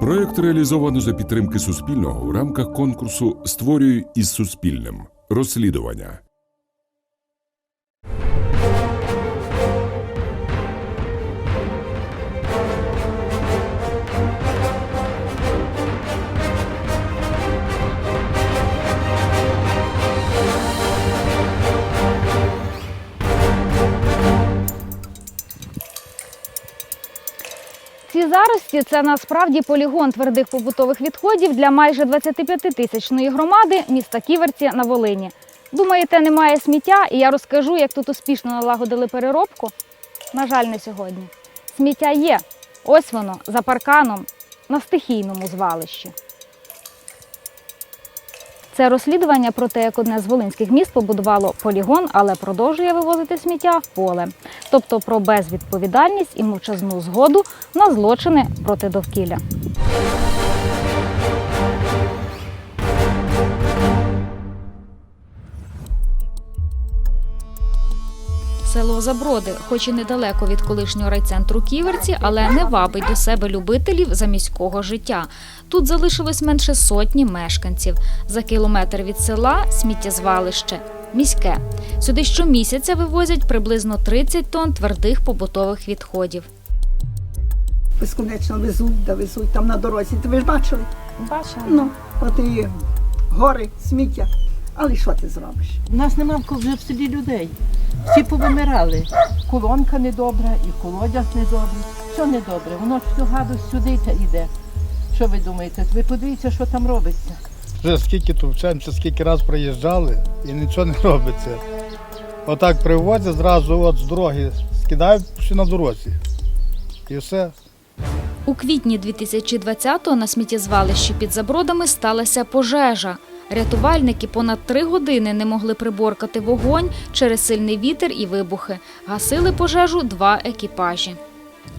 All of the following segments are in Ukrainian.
Проект реалізовано за підтримки Суспільного в рамках конкурсу Створюй із Суспільним. Розслідування. Ці зарості це насправді полігон твердих побутових відходів для майже 25-тисячної громади міста Ківерці на Волині. Думаєте, немає сміття, і я розкажу, як тут успішно налагодили переробку? На жаль, не сьогодні. Сміття є. Ось воно за парканом на стихійному звалищі. Це розслідування про те, як одне з волинських міст побудувало полігон, але продовжує вивозити сміття в поле. Тобто про безвідповідальність і мовчазну згоду на злочини проти довкілля. Село Заброди, хоч і недалеко від колишнього райцентру Ківерці, але не вабить до себе любителів заміського життя. Тут залишилось менше сотні мешканців. За кілометр від села сміттєзвалище міське. Сюди щомісяця вивозять приблизно 30 тонн твердих побутових відходів. безконечно везуть, да везуть там на дорозі. Ти ви ж бачили? Бачимо. Ну, от і гори, сміття. Але що ти зробиш? У нас нема вже в селі людей. Всі повимирали. Колонка недобра, і колодязь недобрий. Все недобре. Воно всю гадость сюди та йде. Що ви думаєте? Ви подивіться, що там робиться. Вже скільки товчаємося, скільки раз приїжджали і нічого не робиться. Отак привозять, зразу от з дороги скидають все на дорозі. І все. У квітні 2020-го на сміттєзвалищі під Забродами сталася пожежа. Рятувальники понад три години не могли приборкати вогонь через сильний вітер і вибухи. Гасили пожежу два екіпажі.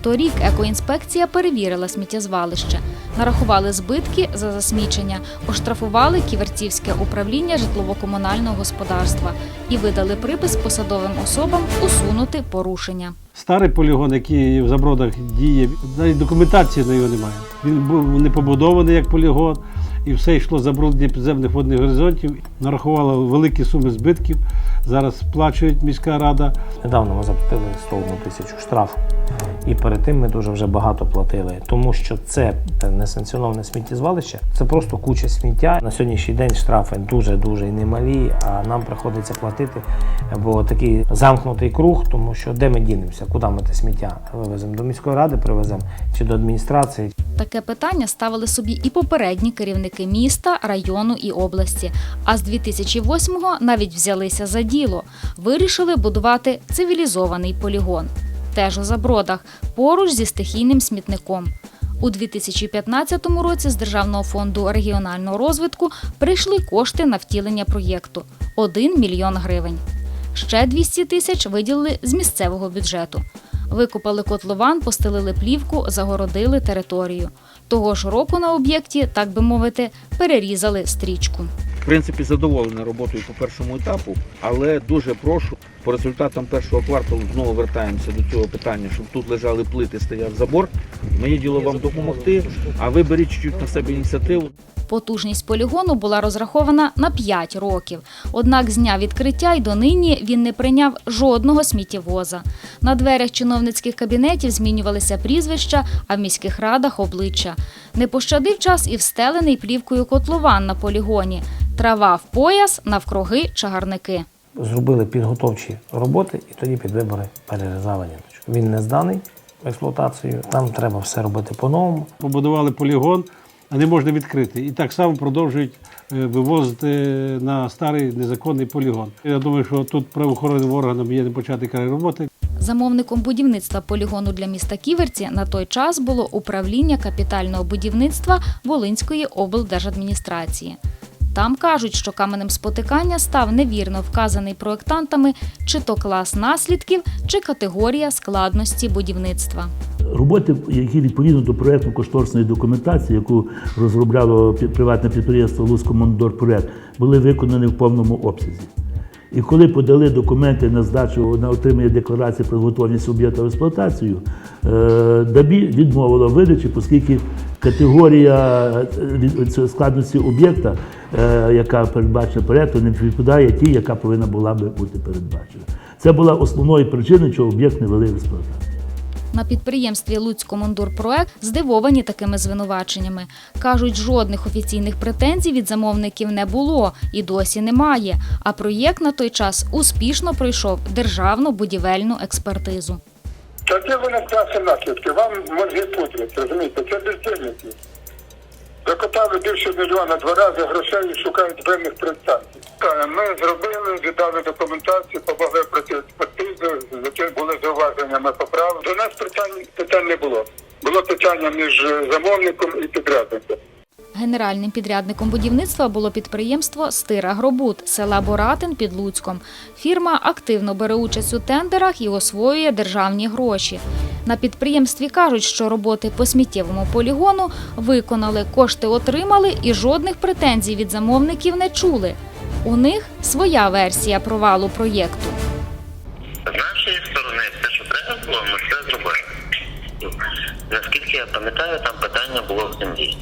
Торік екоінспекція перевірила сміттєзвалище, нарахували збитки за засмічення, оштрафували ківерцівське управління житлово-комунального господарства і видали припис посадовим особам усунути порушення. Старий полігон, який в забродах діє, навіть документації на його немає. Він був не побудований як полігон, і все йшло забруднення підземних водних горизонтів. Нарахували великі суми збитків. Зараз сплачують міська рада. Недавно ми заплатили 101 тисячу штрафу. І перед тим ми дуже вже багато платили, тому що це несанкціоноване сміттєзвалище, це просто куча сміття. На сьогоднішній день штрафи дуже дуже і немалі, а нам приходиться платити, бо такий замкнутий круг, тому що де ми дінемося, куди ми те сміття вивеземо? До міської ради привеземо чи до адміністрації, Таке питання ставили собі і попередні керівники міста, району і області. А з 2008-го навіть взялися за діло. Вирішили будувати цивілізований полігон. Теж у забродах, поруч зі стихійним смітником. У 2015 році з Державного фонду регіонального розвитку прийшли кошти на втілення проєкту 1 мільйон гривень. Ще 200 тисяч виділили з місцевого бюджету. Викопали котлован, постелили плівку, загородили територію. Того ж року на об'єкті, так би мовити, перерізали стрічку. В принципі, задоволений роботою по першому етапу, але дуже прошу по результатам першого кварталу знову вертаємося до цього питання, щоб тут лежали плити, стояв забор. Моє діло вам допомогти, а ви беріть чуть на себе ініціативу. Потужність полігону була розрахована на 5 років. Однак з дня відкриття й донині він не прийняв жодного сміттєвоза. На дверях чиновницьких кабінетів змінювалися прізвища, а в міських радах обличчя. Не пощадив час і встелений плівкою котлован на полігоні. Трава в пояс, навкруги чагарники. Зробили підготовчі роботи і тоді під вибори перерізали ниточку. Він не зданий в експлуатацію, там треба все робити по-новому. Побудували полігон, а не можна відкрити. І так само продовжують е, вивозити на старий незаконний полігон. Я думаю, що тут правоохоронним органам є не почати край роботи. Замовником будівництва полігону для міста Ківерці на той час було управління капітального будівництва Волинської облдержадміністрації. Там кажуть, що каменем спотикання став невірно вказаний проєктантами чи то клас наслідків, чи категорія складності будівництва. Роботи, які відповідно до проєкту кошторисної документації, яку розробляло приватне підприємство «Луцькомондорпроект», були виконані в повному обсязі. І коли подали документи на здачу на отримання декларації про готовність об'єкта в експлуатацію, е, ДАБІ відмовила видачі, оскільки категорія е, складності об'єкта, е, яка передбачена проєктом, не відповідає тій, яка повинна була би бути передбачена. Це була основною причиною, чого об'єкт не вели в експлуатацію. На підприємстві Луцькомундурпроект здивовані такими звинуваченнями. Кажуть, жодних офіційних претензій від замовників не було і досі немає. А проєкт на той час успішно пройшов державну будівельну експертизу. Тоді вони класи наслідки, вам мозги пудрять, розумієте, це бездільники. Закопали більше мільйона два рази грошей і шукають винних представників. Та, Ми зробили, віддали документацію, помогли пройти експертизу, які були зауваження, ми поправили. До нас питань, питань не було. Було питання між замовником і підрядником. Генеральним підрядником будівництва було підприємство Стира Гробут села Боратин під Луцьком. Фірма активно бере участь у тендерах і освоює державні гроші. На підприємстві кажуть, що роботи по сміттєвому полігону виконали, кошти отримали і жодних претензій від замовників не чули. У них своя версія провалу проєкту. З нашої сторони все, що треба було, ми все зробили. Наскільки я пам'ятаю, там питання було в землі.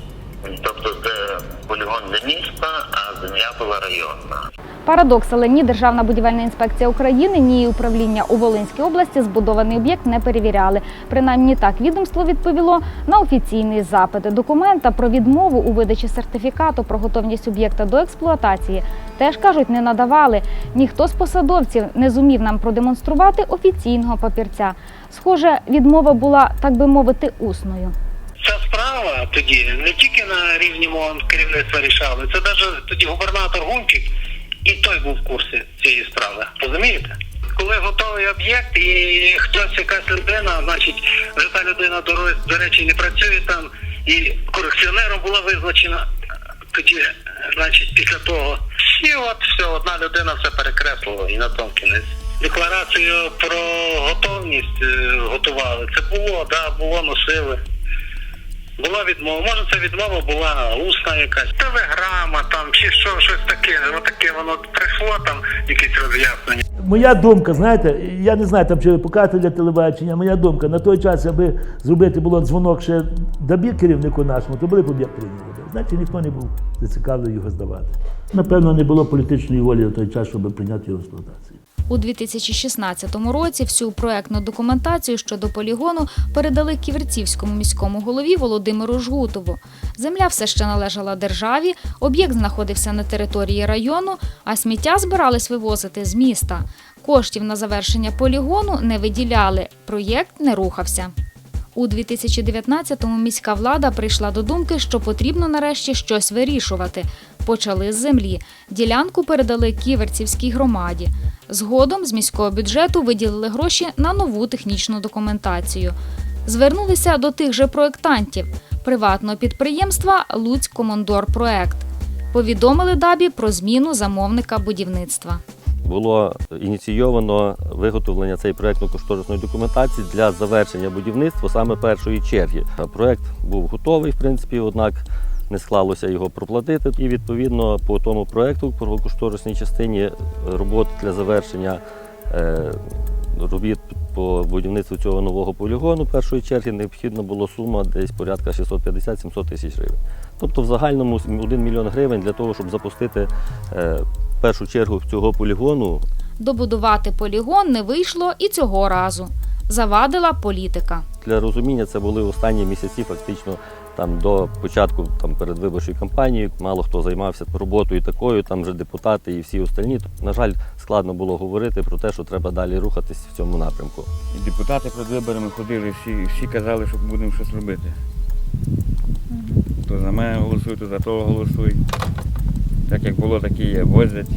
Полігон для міста, а земля була районна. Парадокс, але ні Державна будівельна інспекція України, ні управління у Волинській області збудований об'єкт не перевіряли. Принаймні так відомство відповіло на офіційний запит. Документа про відмову у видачі сертифікату про готовність об'єкта до експлуатації теж кажуть, не надавали. Ніхто з посадовців не зумів нам продемонструвати офіційного папірця. Схоже, відмова була, так би мовити, усною. Ця тоді не тільки на рівні мого керівництва рішали, це навіть тоді губернатор Гунчик і той був в курсі цієї справи. Розумієте? Коли готовий об'єкт і хтось якась людина, значить, вже та людина до речі не працює там, і корекціонером була визначена тоді, значить, після того. І от все, одна людина все перекреслила і на тому кінець. Декларацію про готовність е, готували. Це було, да, було, носили. Була відмова. Може, це відмова була усна якась. Телеграма там чи що, щось таке. Отаке воно прийшло там, якесь роз'яснення. Моя думка, знаєте, я не знаю, там чи ви покажете для телебачення, моя думка, на той час, аби зробити було дзвонок ще добі керівнику нашому, то були б об'єкт. Знаєте, ніхто не був зацікавлений його здавати. Напевно, не було політичної волі на той час, щоб прийняти його в експлуатацію. У 2016 році всю проектну документацію щодо полігону передали ківерцівському міському голові Володимиру Жгутову. Земля все ще належала державі, об'єкт знаходився на території району, а сміття збирались вивозити з міста. Коштів на завершення полігону не виділяли, проєкт не рухався. У 2019-му міська влада прийшла до думки, що потрібно нарешті щось вирішувати. Почали з землі. Ділянку передали ківерцівській громаді. Згодом з міського бюджету виділили гроші на нову технічну документацію. Звернулися до тих же проєктантів приватного підприємства Луцькомондорпроект. Повідомили ДАБі про зміну замовника будівництва. Було ініційовано виготовлення цієї проєктно-кошторисної документації для завершення будівництва саме першої черги. Проєкт був готовий, в принципі, однак не склалося його проплатити. І відповідно по тому проєкту, по кошторисній частині роботи для завершення е, робіт по будівництву цього нового полігону першої черги необхідно було сума десь порядка 650-700 тисяч гривень. Тобто в загальному 1 мільйон гривень для того, щоб запустити е, першу чергу цього полігону Добудувати полігон не вийшло і цього разу. Завадила політика. Для розуміння це були останні місяці, фактично там до початку там передвиборчої кампанії. Мало хто займався роботою такою, там вже депутати і всі остальні. На жаль, складно було говорити про те, що треба далі рухатись в цьому напрямку. І депутати перед виборами ходили, всі, всі казали, що будемо щось робити. То за мене голосують, то за того голосують. Так як було, так і є. Возять.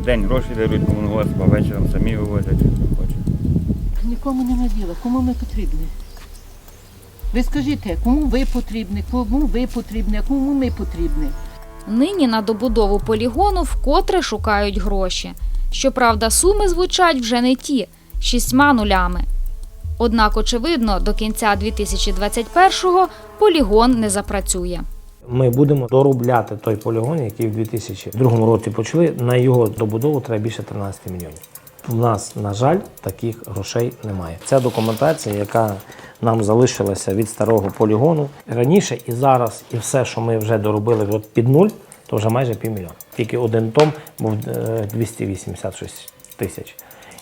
В день гроші дарують комунгосп, а вечором самі вивозять. Хочуть. Нікому нема діла, кому ми потрібні. Ви скажіть, кому ви потрібні, кому ви потрібні, а кому ми потрібні. Нині на добудову полігону вкотре шукають гроші. Щоправда, суми звучать вже не ті шістьма нулями. Однак, очевидно, до кінця 2021-го полігон не запрацює. Ми будемо доробляти той полігон, який в 2002 році почали. На його добудову треба більше 13 мільйонів. У нас, на жаль, таких грошей немає. Ця документація, яка нам залишилося від старого полігону. Раніше і зараз, і все, що ми вже доробили під нуль, то вже майже півмільйона. Тільки один том був е, 286 тисяч.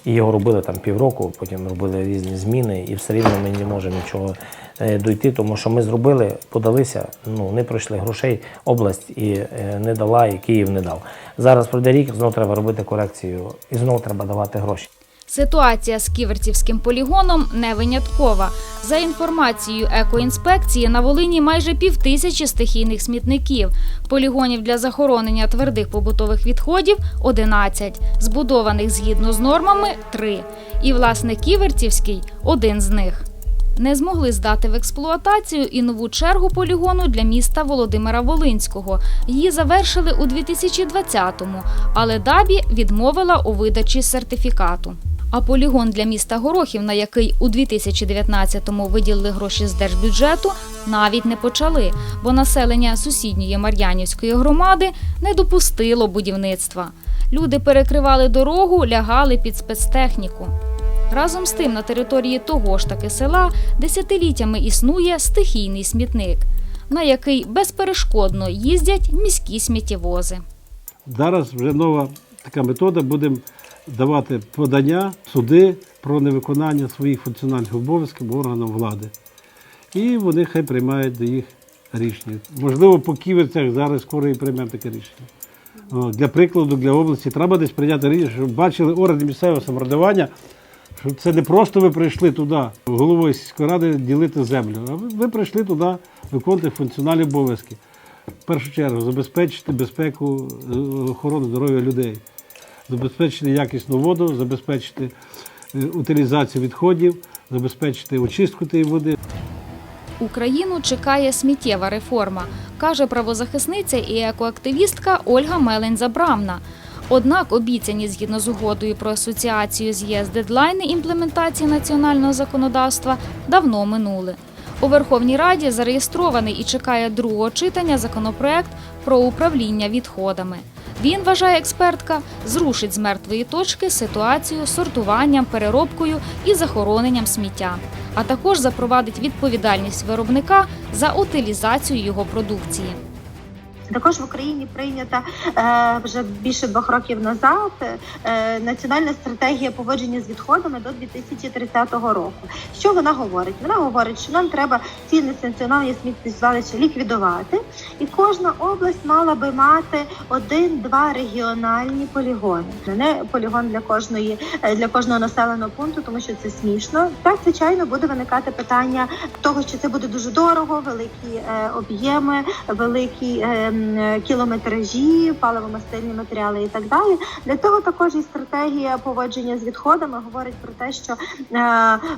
І його робили там півроку, потім робили різні зміни, і все рівно ми не можемо нічого е, дойти, тому що ми зробили, подалися, ну не пройшли грошей, область і е, не дала, і Київ не дав. Зараз пройде рік, знову треба робити корекцію, і знову треба давати гроші. Ситуація з ківерцівським полігоном не виняткова. За інформацією екоінспекції, на Волині майже півтисячі стихійних смітників. Полігонів для захоронення твердих побутових відходів 11, збудованих згідно з нормами 3. І власне ківерцівський один з них. Не змогли здати в експлуатацію і нову чергу полігону для міста Володимира Волинського. Її завершили у 2020-му, але Дабі відмовила у видачі сертифікату. А полігон для міста Горохів, на який у 2019-му виділили гроші з держбюджету, навіть не почали, бо населення сусідньої Мар'янівської громади не допустило будівництва. Люди перекривали дорогу, лягали під спецтехніку. Разом з тим, на території того ж таки села десятиліттями існує стихійний смітник, на який безперешкодно їздять міські сміттєвози. Зараз вже нова така метода. Будемо давати подання суди про невиконання своїх функціональних обов'язків органам влади. І вони хай приймають до їх рішення. Можливо, по ківерцях зараз скоро і приймемо таке рішення. Для прикладу, для області треба десь прийняти рішення, щоб бачили органи місцевого самоврядування, що це не просто ви прийшли туди, головою сільської ради ділити землю, а ви, прийшли туди виконувати функціональні обов'язки. В першу чергу забезпечити безпеку е, охорону здоров'я людей, забезпечити якісну воду, забезпечити е, утилізацію відходів, забезпечити очистку тієї води. Україну чекає сміттєва реформа, каже правозахисниця і екоактивістка Ольга Мелень-Забрамна. Однак обіцяні згідно з угодою про асоціацію з ЄС дедлайни імплементації національного законодавства давно минули. У Верховній Раді зареєстрований і чекає другого читання законопроект про управління відходами. Він, вважає експертка, зрушить з мертвої точки ситуацію з сортуванням, переробкою і захороненням сміття, а також запровадить відповідальність виробника за утилізацію його продукції. Також в Україні прийнята е, вже більше двох років назад е, національна стратегія поводження з відходами до 2030 року. Що вона говорить? Вона говорить, що нам треба ці несанкціоновані сміттєзвалища ліквідувати, і кожна область мала би мати один-два регіональні полігони. Не полігон для кожної е, для кожного населеного пункту, тому що це смішно. Так, звичайно, буде виникати питання того, що це буде дуже дорого, великі об'єми, великі е, м, кілометражі, паливомастильні матеріали і так далі. Для того також і стратегія поводження з відходами говорить про те, що е,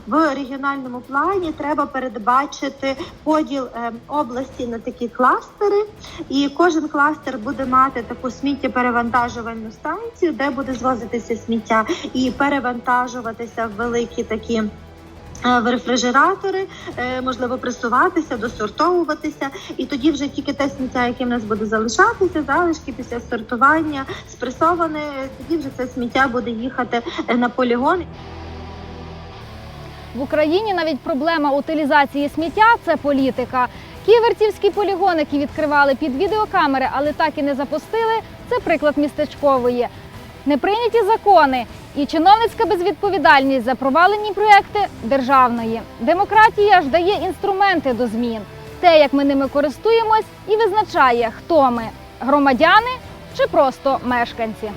в регіональному плані треба передбачити поділ е, області на такі кластери, і кожен кластер буде мати таку сміттєперевантажувальну станцію, де буде звозитися сміття і перевантажуватися в великі такі. Е, В рефрижератори е, можливо пресуватися, досортовуватися, і тоді вже тільки те сміття, яке в нас буде залишатися, залишки після сортування, спресоване, тоді вже це сміття буде їхати е, на полігон. В Україні навіть проблема утилізації сміття це політика. Ківерцівський полігон, який відкривали під відеокамери, але так і не запустили, це приклад містечкової. Неприйняті закони і чиновницька безвідповідальність за провалені проекти державної. Демократія ж дає інструменти до змін. Те, як ми ними користуємось, і визначає, хто ми громадяни чи просто мешканці.